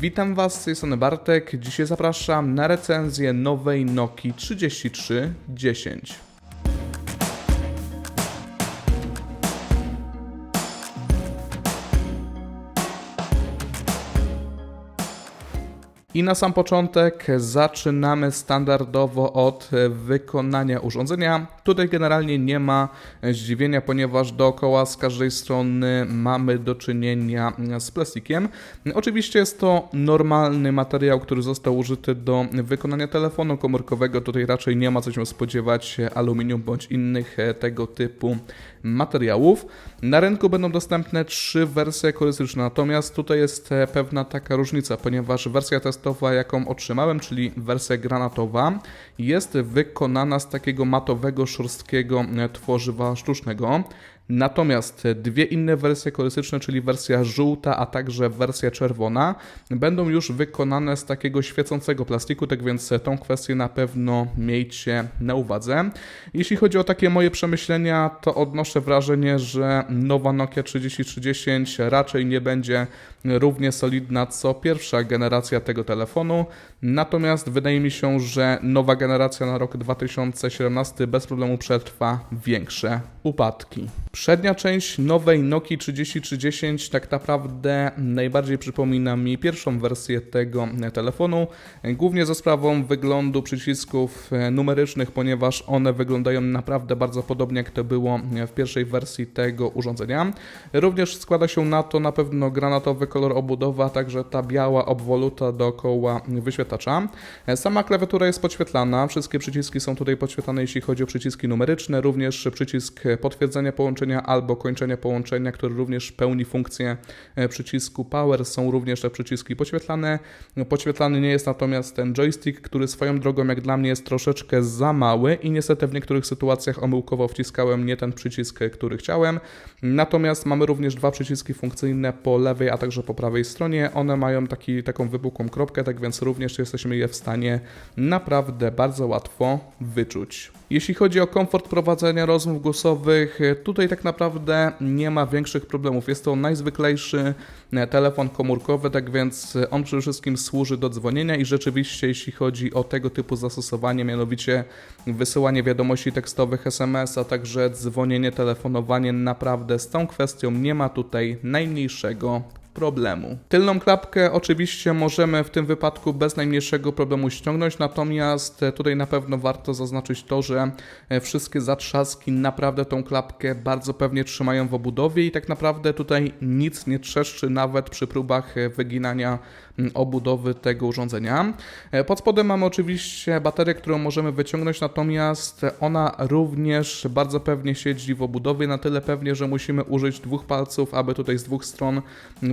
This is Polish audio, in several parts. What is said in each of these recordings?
Witam Was z tej strony Bartek. Dzisiaj zapraszam na recenzję nowej Nokii 3310. I na sam początek zaczynamy standardowo od wykonania urządzenia. Tutaj generalnie nie ma zdziwienia, ponieważ dookoła z każdej strony mamy do czynienia z plastikiem. Oczywiście jest to normalny materiał, który został użyty do wykonania telefonu komórkowego. Tutaj raczej nie ma co się spodziewać aluminium bądź innych tego typu materiałów. Na rynku będą dostępne trzy wersje ekologyczne, natomiast tutaj jest pewna taka różnica, ponieważ wersja testowa, jaką otrzymałem, czyli wersja granatowa, jest wykonana z takiego matowego, szorstkiego tworzywa sztucznego. Natomiast dwie inne wersje kolorystyczne, czyli wersja żółta, a także wersja czerwona, będą już wykonane z takiego świecącego plastiku, tak więc tą kwestię na pewno miejcie na uwadze. Jeśli chodzi o takie moje przemyślenia, to odnoszę wrażenie, że nowa Nokia 3310 raczej nie będzie równie solidna co pierwsza generacja tego telefonu. Natomiast wydaje mi się, że nowa generacja na rok 2017 bez problemu przetrwa większe upadki. Przednia część nowej Nokii 3310 tak naprawdę najbardziej przypomina mi pierwszą wersję tego telefonu, głównie ze sprawą wyglądu przycisków numerycznych, ponieważ one wyglądają naprawdę bardzo podobnie jak to było w pierwszej wersji tego urządzenia. Również składa się na to na pewno granatowy kolor obudowa, także ta biała obwoluta dookoła wyświetlacza. Sama klawiatura jest podświetlana, wszystkie przyciski są tutaj podświetlane jeśli chodzi o przyciski numeryczne, również przycisk potwierdzenia połączenia albo kończenia połączenia, który również pełni funkcję przycisku power, są również te przyciski podświetlane. Podświetlany nie jest natomiast ten joystick, który swoją drogą jak dla mnie jest troszeczkę za mały i niestety w niektórych sytuacjach omyłkowo wciskałem nie ten przycisk, który chciałem. Natomiast mamy również dwa przyciski funkcyjne po lewej, a także po prawej stronie. One mają taki, taką wypukłą kropkę, tak więc również jesteśmy je w stanie naprawdę bardzo łatwo wyczuć. Jeśli chodzi o komfort prowadzenia rozmów głosowych, tutaj tak naprawdę nie ma większych problemów. Jest to najzwyklejszy telefon komórkowy, tak więc on przede wszystkim służy do dzwonienia i rzeczywiście jeśli chodzi o tego typu zastosowanie, mianowicie wysyłanie wiadomości tekstowych, SMS, a także dzwonienie, telefonowanie, naprawdę z tą kwestią nie ma tutaj najmniejszego problemu. Tylną klapkę oczywiście możemy w tym wypadku bez najmniejszego problemu ściągnąć, natomiast tutaj na pewno warto zaznaczyć to, że wszystkie zatrzaski naprawdę tą klapkę bardzo pewnie trzymają w obudowie i tak naprawdę tutaj nic nie trzeszczy nawet przy próbach wyginania obudowy tego urządzenia. Pod spodem mamy oczywiście baterię, którą możemy wyciągnąć, natomiast ona również bardzo pewnie siedzi w obudowie, na tyle pewnie, że musimy użyć dwóch palców, aby tutaj z dwóch stron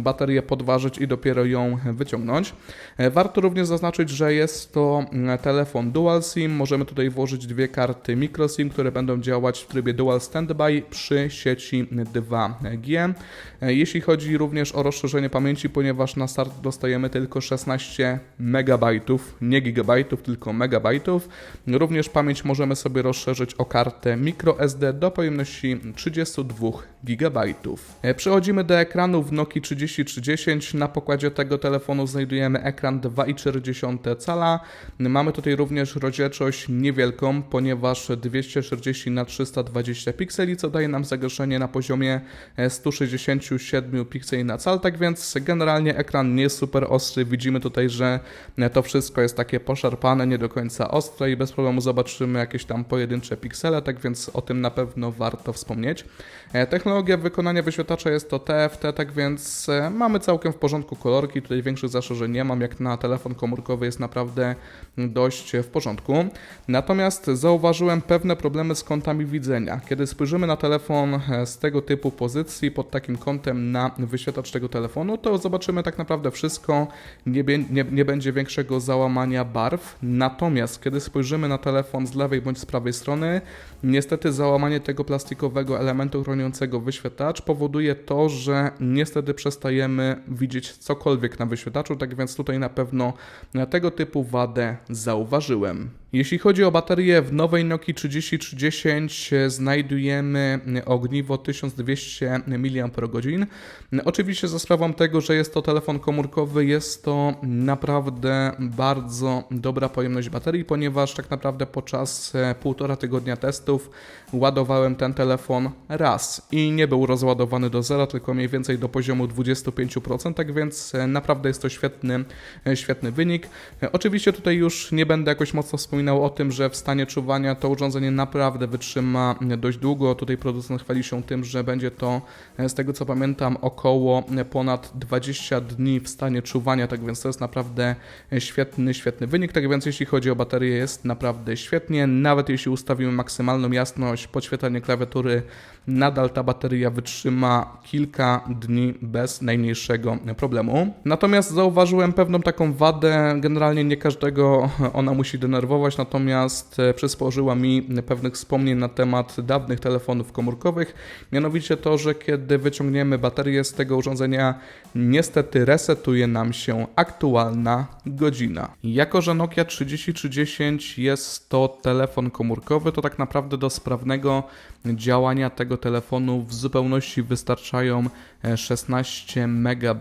baterię podważyć i dopiero ją wyciągnąć. E, warto również zaznaczyć, że jest to e, telefon dual SIM. Możemy tutaj włożyć dwie karty micro SIM, które będą działać w trybie dual standby przy sieci 2G. E, jeśli chodzi również o rozszerzenie pamięci, ponieważ na start dostajemy tylko 16 MB, nie gigabajtów, tylko megabajtów. Również pamięć możemy sobie rozszerzyć o kartę microSD do pojemności 32 GB. Przechodzimy do ekranów Nokia 30 3030. Na pokładzie tego telefonu znajdujemy ekran 2,4 cala. Mamy tutaj również rozdzielczość niewielką, ponieważ 240 na 320 pikseli, co daje nam zagęszczenie na poziomie e, 167 pikseli na cal. Tak więc generalnie ekran nie jest super ostry. Widzimy tutaj, że e, to wszystko jest takie poszarpane, nie do końca ostre i bez problemu zobaczymy jakieś tam pojedyncze piksele, tak więc o tym na pewno warto wspomnieć. E, technologia wykonania wyświetlacza jest to TFT, tak więc mamy całkiem w porządku kolorki, tutaj większych zastrzeżeń nie mam, jak na telefon komórkowy jest naprawdę dość w porządku. Natomiast zauważyłem pewne problemy z kątami widzenia. Kiedy spojrzymy na telefon z tego typu pozycji, pod takim kątem na wyświetlacz tego telefonu, to zobaczymy tak naprawdę wszystko, nie, nie, nie będzie większego załamania barw. Natomiast kiedy spojrzymy na telefon z lewej bądź z prawej strony, niestety załamanie tego plastikowego elementu chroniącego wyświetlacz powoduje to, że niestety widzieć cokolwiek na wyświetlaczu, tak więc tutaj na pewno tego typu wadę zauważyłem. Jeśli chodzi o baterię, w nowej Nokii 3310 znajdujemy ogniwo 1200 mAh. Oczywiście za sprawą tego, że jest to telefon komórkowy, jest to naprawdę bardzo dobra pojemność baterii, ponieważ tak naprawdę podczas e, półtora tygodnia testów ładowałem ten telefon raz i nie był rozładowany do zera, tylko mniej więcej do poziomu 25%, tak więc e, naprawdę jest to świetny, e, świetny wynik. Oczywiście tutaj już nie będę jakoś mocno wspominał o tym, że w stanie czuwania to urządzenie naprawdę wytrzyma dość długo. Tutaj producent chwali się tym, że będzie to e, z tego co pamiętam około ponad 20 dni w stanie czuwania, tak więc to jest naprawdę świetny, świetny wynik. Tak więc jeśli chodzi o baterię jest naprawdę świetnie, nawet jeśli ustawimy maksymalną jasność, podświetlenie klawiatury, nadal ta bateria wytrzyma kilka dni bez najmniejszego problemu. Natomiast zauważyłem pewną taką wadę, generalnie nie każdego ona musi denerwować, natomiast e, przysporzyła mi pewnych wspomnień na temat dawnych telefonów komórkowych, mianowicie to, że kiedy wyciągniemy baterię z tego urządzenia, niestety resetuje nam się aktualna godzina. Jako, że Nokia 3310 jest to telefon komórkowy, to tak naprawdę do sprawnego działania tego telefonu w zupełności wystarczają 16 MB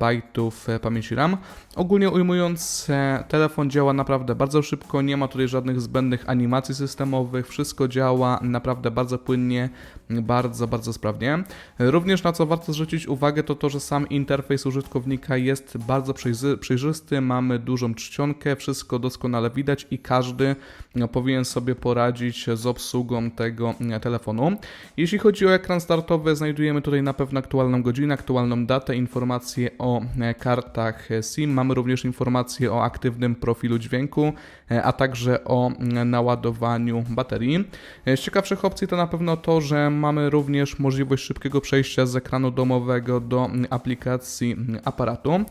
pamięci RAM. Ogólnie ujmując, e, telefon działa naprawdę bardzo szybko, nie ma tutaj żadnych zbędnych animacji systemowych, wszystko działa naprawdę bardzo płynnie, bardzo, bardzo sprawnie. Również na co warto zwrócić uwagę to to, że sam interfejs użytkownika jest bardzo przejrzy- przejrzysty, mamy dużą czcionkę, wszystko doskonale widać i każdy no, powinien sobie poradzić z obsługą tego e, telefonu. Jeśli chodzi o ekran startowy, znajdujemy tutaj na pewno aktualną godzinę, aktualną datę, informacje o e, kartach e, SIM. Mamy również informacje o aktywnym profilu dźwięku, e, a także o naładowaniu baterii. Z ciekawszych opcji to na pewno to, że mamy również możliwość szybkiego przejścia z ekranu domowego do aplikacji aparatu.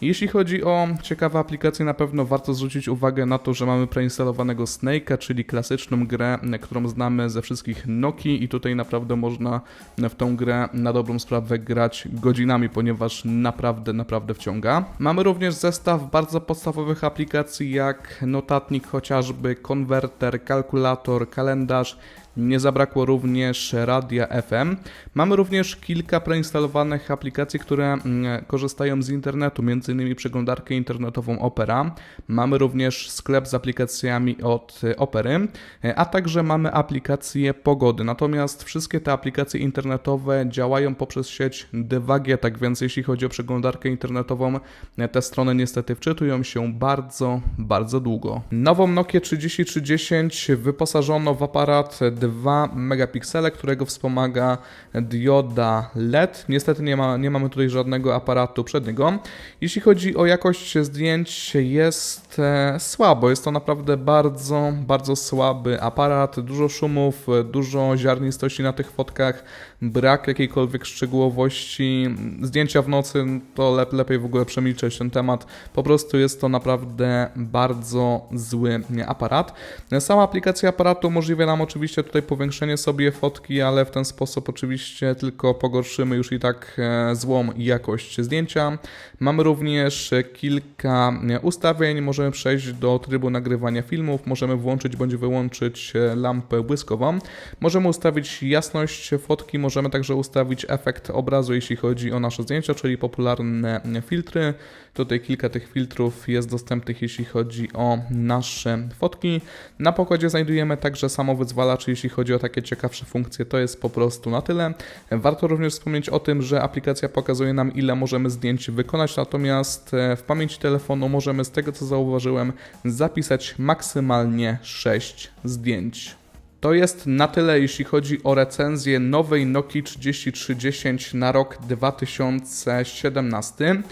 Jeśli chodzi o ciekawe aplikacje, na pewno warto zwrócić uwagę na to, że mamy preinstalowanego Snake'a, czyli klasyczną grę, którą znamy ze wszystkich Nokii i tutaj naprawdę można w tą grę na dobrą sprawę grać godzinami, ponieważ naprawdę, naprawdę wciąga. Mamy również zestaw bardzo podstawowych aplikacji jak notatnik chociażby, konwerter, kalkulator, kalendarz, nie zabrakło również radia FM. Mamy również kilka preinstalowanych aplikacji, które mm, korzystają z internetu, m.in. przeglądarkę internetową Opera. Mamy również sklep z aplikacjami od y, Opery, y, a także mamy aplikacje pogody. Natomiast wszystkie te aplikacje internetowe działają poprzez sieć 2G, tak więc jeśli chodzi o przeglądarkę internetową, y, te strony niestety wczytują się bardzo, bardzo długo. Nową Nokia 3310 wyposażono w aparat 2 megapiksele, którego wspomaga dioda LED. Niestety nie, ma, nie mamy tutaj żadnego aparatu przedniego. Jeśli chodzi o jakość zdjęć, jest e, słabo. Jest to naprawdę bardzo, bardzo słaby aparat. Dużo szumów, dużo ziarnistości na tych fotkach, brak jakiejkolwiek szczegółowości. Zdjęcia w nocy to lep, lepiej w ogóle przemilczeć ten temat. Po prostu jest to naprawdę bardzo zły aparat. Sama aplikacja aparatu umożliwia nam oczywiście tutaj powiększenie sobie fotki, ale w ten sposób oczywiście tylko pogorszymy już i tak e, złą jakość zdjęcia. Mamy również kilka e, ustawień, możemy przejść do trybu nagrywania filmów, możemy włączyć bądź wyłączyć e, lampę błyskową, możemy ustawić jasność fotki, możemy także ustawić efekt obrazu, jeśli chodzi o nasze zdjęcia, czyli popularne filtry. Tutaj kilka tych filtrów jest dostępnych, jeśli chodzi o nasze fotki. Na pokładzie znajdujemy także samowyzwalacz, jeśli chodzi o takie ciekawsze funkcje, to jest po prostu na tyle. Warto również wspomnieć o tym, że aplikacja pokazuje nam, ile możemy zdjęć wykonać, natomiast e, w pamięci telefonu możemy, z tego co zauważyłem, zapisać maksymalnie 6 zdjęć. To jest na tyle, jeśli chodzi o recenzję nowej Nokii 3310 na rok 2017.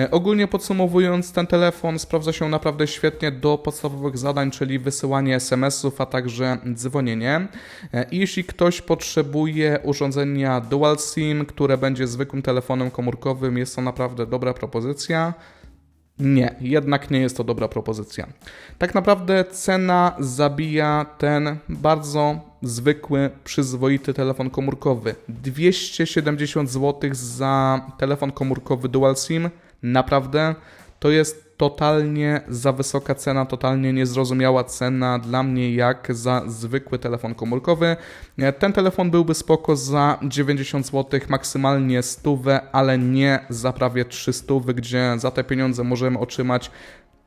E, Ogólnie podsumowując, ten telefon sprawdza się naprawdę świetnie do podstawowych zadań, czyli wysyłanie SMS-ów, a także dzwonienie. E, I jeśli ktoś potrzebuje urządzenia Dual SIM, które będzie zwykłym telefonem komórkowym, jest to naprawdę dobra propozycja. Nie, jednak nie jest to dobra propozycja. Tak naprawdę cena zabija ten bardzo zwykły, przyzwoity telefon komórkowy. 270 zł za telefon komórkowy Dual SIM. Naprawdę to jest totalnie za wysoka cena, totalnie niezrozumiała cena dla mnie jak za zwykły telefon komórkowy. E, Ten telefon byłby spoko za 90 zł, maksymalnie 100, ale nie za prawie 300, gdzie za te pieniądze możemy otrzymać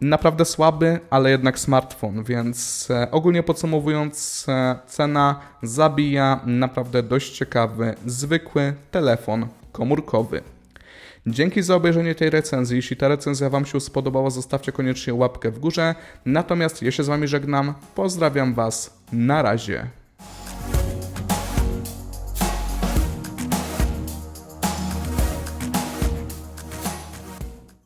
naprawdę słaby, ale jednak smartfon, więc e, ogólnie podsumowując, e, cena zabija naprawdę dość ciekawy, zwykły telefon komórkowy. Dzięki za obejrzenie tej recenzji. Jeśli ta recenzja Wam się spodobała, zostawcie koniecznie łapkę w górze. Natomiast ja się z Wami żegnam. Pozdrawiam Was. Na razie.